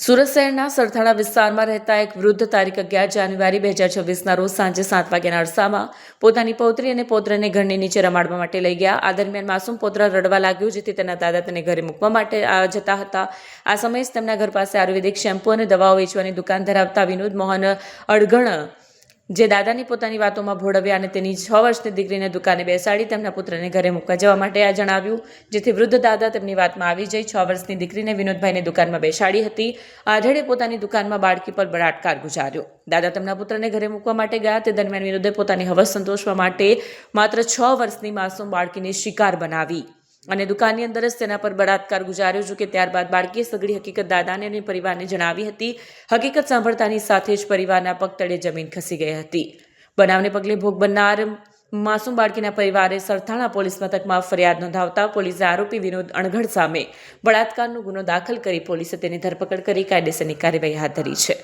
સુરત શહેરના સરથાણા વિસ્તારમાં રહેતા એક વૃદ્ધ તારીખ અગિયાર જાન્યુઆરી બે હજાર છવ્વીસના રોજ સાંજે સાત વાગ્યાના અરસામાં પોતાની પૌત્રી અને પૌત્રને ઘરની નીચે રમાડવા માટે લઈ ગયા. આ દરમિયાન માસૂમ પૌત્ર રડવા લાગ્યો, જેથી તેના દાદા તેને ઘરે મૂકવા માટે જતા હતા. આ સમયે જ તેમના ઘર પાસે આયુર્વેદિક શેમ્પૂ અને દવાઓ વેચવાની દુકાન ધરાવતા વિનોદ મોહન અડગણ જે દાદાની પોતાની વાતોમાં ભોળવ્યા અને તેની છ વર્ષની દીકરીને દુકાને બેસાડી તેમના પુત્રને ઘરે મૂકવા જવા માટે આ જણાવ્યું, જેથી વૃદ્ધ દાદા તેમની વાતમાં આવી જઈ છ વર્ષની દીકરીને વિનોદભાઈને દુકાનમાં બેસાડી હતી. આધેડે પોતાની દુકાનમાં બાળકી પર બળાત્કાર ગુજાર્યો. દાદા તેમના પુત્રને ઘરે મૂકવા માટે ગયા. તે દરમિયાન વિનોદે પોતાની હવસ સંતોષવા માટે માત્ર છ વર્ષની માસૂમ બાળકીને શિકાર બનાવી. અને દુકાનની અંદર જ તેના પર બળાત્કાર ગુજાર્યો જો કે ત્યારબાદ બાળકીએ સઘળી હકીકત દાદાને અને પરિવારને જણાવી હતી. હકીકત સાંભળતાની સાથે જ પરિવારના પગ તળે જમીન ખસી ગઈ હતી. બનાવને પગલે ભોગ બનનાર માસૂમ બાળકીના પરિવારે સરથાણા પોલીસ મથકમાં ફરિયાદ નોંધાવતા પોલીસે આરોપી વિનોદ અણઘડ સામે બળાત્કારનો ગુનો દાખલ કરી પોલીસે તેની ધરપકડ કરી કાયદેસરની કાર્યવાહી હાથ ધરી છે.